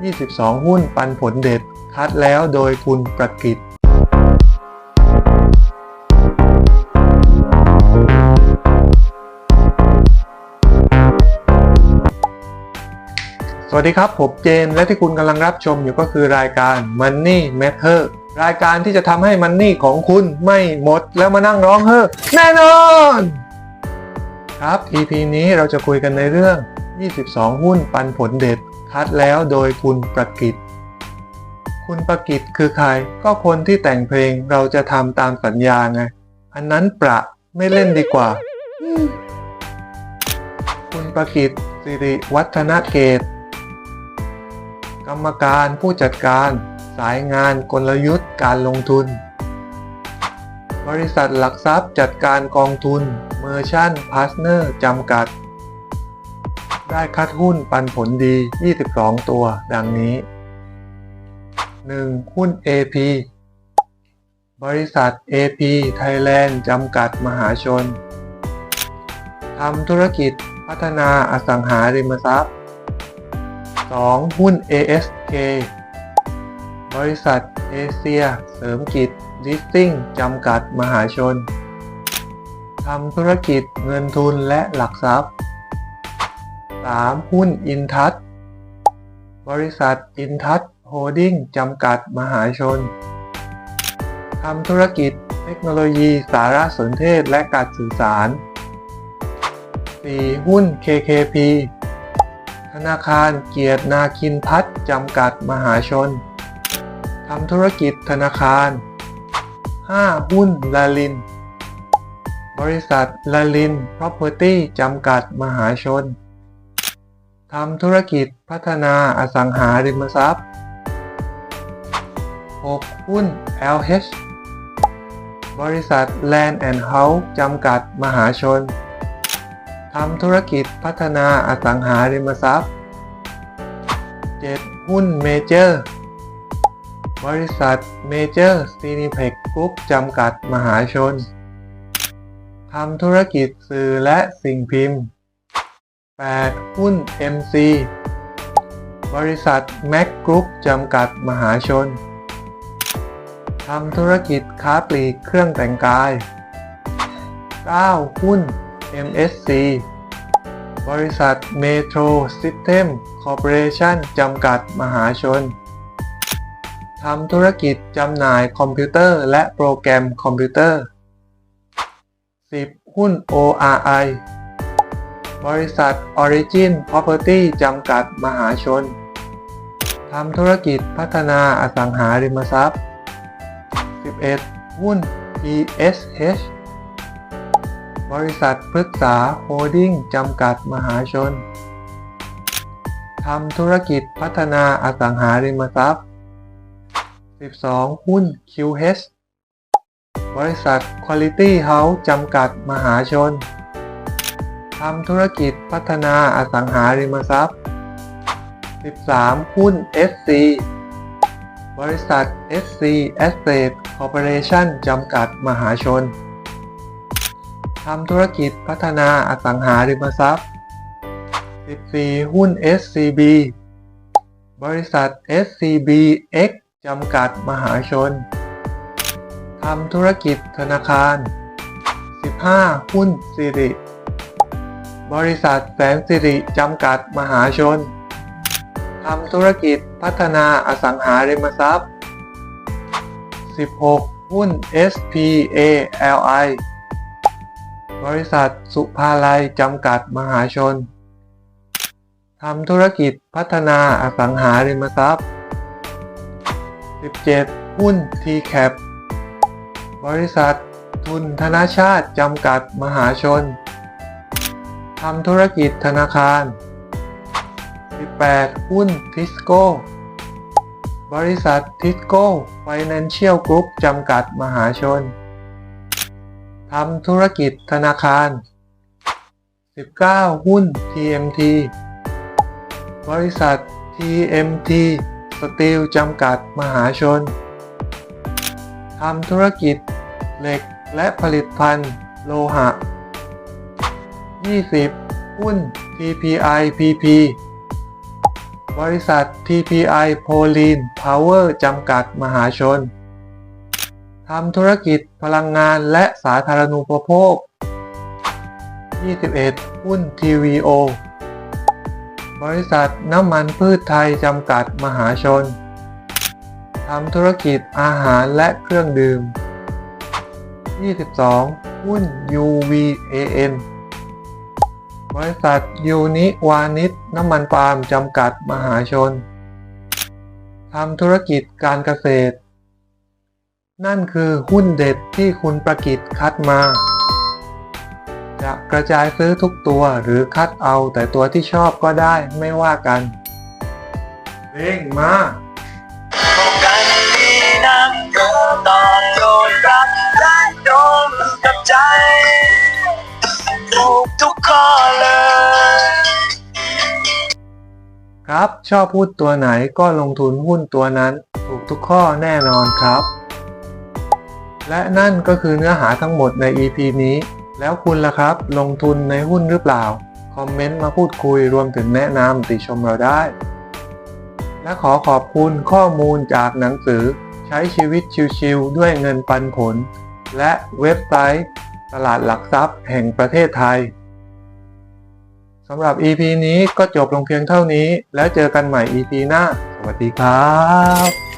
22 หุ้นปันผลเด็ด คัดแล้วโดยคุณประกิตสวัสดีครับ ผมเจนและที่คุณกำลังรับชมอยู่ก็คือรายการ Money Matter รายการที่จะทำให้มันนี่ของคุณไม่หมดแล้วมานั่งร้องเฮ้อแน่นอน ครับ EP นี้เราจะคุยกันในเรื่อง 22 หุ้นปันผลเด็ด คัดแล้วโดยคุณประกิตคุณประกิตคือใคร ก็คนที่แต่งเพลงเราจะทำตามสัญญาไง อันนั้นประไม่เล่นดีกว่า คุณประกิตสิริวัฒนเกต กรรมการผู้จัดการ สายงานกลยุทธ์การลงทุน บริษัทหลักทรัพย์จัดการกองทุนเมอร์ชั่นพาร์ทเนอร์จำกัด ได้คัดหุ้นปันผลดี 22 ตัวดังนี้ 1. หุ้น AP บริษัท AP Thailand จำกัดมหาชน ทำธุรกิจพัฒนาอสังหาริมทรัพย์ 2. หุ้น ASK บริษัทเอเชีย เสริมกิจลิสติ้งจำกัดมหาชน ทำธุรกิจเงินทุนและหลักทรัพย์ 3. หุ้นอินทัศบริษัทอินทัศโฮดดิ้งจำกัดมหาชนทำธุรกิจเทคโนโลยีสารสนเทศและการสื่อสาร 4. หุ้น KKP ธนาคารเกียรตินาคินพัฒน์จำกัดมหาชน ทำธุรกิจธนาคาร 5. หุ้นลาลิน บริษัทลาลิน Property จำกัดมหาชน ทำธุรกิจพัฒนาอสังหาริมทรัพย์ 6. หุ้น LH บริษัท Land and House จำกัดมหาชน ทำธุรกิจพัฒนาอสังหาริมทรัพย์ 7. หุ้นเมเจอร์ บริษัทเมเจอร์ซีนิเพ็กกรุ๊ปจำกัดมหาชน ทำธุรกิจสื่อและสิ่งพิมพ์ 8. หุ้น MC บริษัทแม็กกรุ๊ปจำกัดมหาชน ทำธุรกิจค้าปลีกเครื่องแต่งกาย 9. หุ้น MSC บริษัทเมโทรซิสเต็มคอร์ปอเรชั่นจำกัดมหาชน ทำธุรกิจจำหน่ายคอมพิวเตอร์และโปรแกรมคอมพิวเตอร์ 10. หุ้น ORI บริษัท Origin Property จำกัดมหาชน ทำธุรกิจพัฒนาอสังหาริมทรัพย์ 11. หุ้น PSH บริษัทพฤกษาโฮดดิ้งจำกัดมหาชน ทำธุรกิจพัฒนาอสังหาริมทรัพย์ 12. หุ้น QH บริษัท Quality House จำกัดมหาชน ทำธุรกิจพัฒนาอสังหาริมทรัพย์ 13. หุ้น SC บริษัท SC Asset Corporation จำกัดมหาชน ทำธุรกิจพัฒนาอสังหาริมทรัพย์ 14. หุ้น SCB บริษัท SCBX จำกัดมหาชน ทำธุรกิจธนาคาร 15. หุ้นสิริ บริษัทแสนสิริจำกัดมหาชนทำธุรกิจพัฒนาอสังหาริมทรัพย์ 16. หุ้น SPALI บริษัทสุภาลัยจำกัดมหาชนทำธุรกิจพัฒนาอสังหาริมทรัพย์ 17. หุ้น TCAP บริษัททุนธนาชาติจำกัดมหาชน ทำธุรกิจธนาคาร 18. หุ้นทิสโก้ บริษัททิสโก้ไฟแนนเชียลกรุ๊ปจำกัดมหาชน ทำธุรกิจธนาคาร 19. หุ้น TMT บริษัท TMT สตีลจำกัดมหาชน ทำธุรกิจเหล็กและผลิตภัณฑ์โลหะ 20. หุ้น TPI PP บริษัท TPI p o l i n Power จำกัดมหาชน ทำธุรกิจพลังงานและสาธารณูปโภค 21 หุ้น TVO บริษัทน้ำมันพืชไทยจำกัดมหาชน ทำธุรกิจอาหารและเครื่องดื่ม 22 หุ้น UVAM บริษัทยูนิวานิชน้ำมันปาล์มจำกัดมหาชนทำธุรกิจการเกษตร นั่นคือหุ้นเด็ดที่คุณประกิตคัดมา จะกระจายซื้อทุกตัวหรือคัดเอาแต่ตัวที่ชอบก็ได้ไม่ว่ากันเร่งมาตอบโดนรับและโดนกับใจ ทุกข้อเลย ครับ ชอบหุ้นตัวไหนก็ลงทุนหุ้นตัวนั้น ถูกทุกข้อแน่นอนครับ และนั่นก็คือเนื้อหาทั้งหมดใน EP นี้ แล้วคุณล่ะครับ ลงทุนในหุ้นหรือเปล่า คอมเมนต์มาพูดคุยรวมถึงแนะนำติชมเราได้ และขอขอบคุณข้อมูลจากหนังสือใช้ชีวิตชิวๆด้วยเงินปันผล และเว็บไซต์ตลาดหลักทรัพย์แห่งประเทศไทย สำหรับ EP นี้ก็จบลงเพียงเท่านี้ แล้วเจอกันใหม่ EP หน้า สวัสดีครับ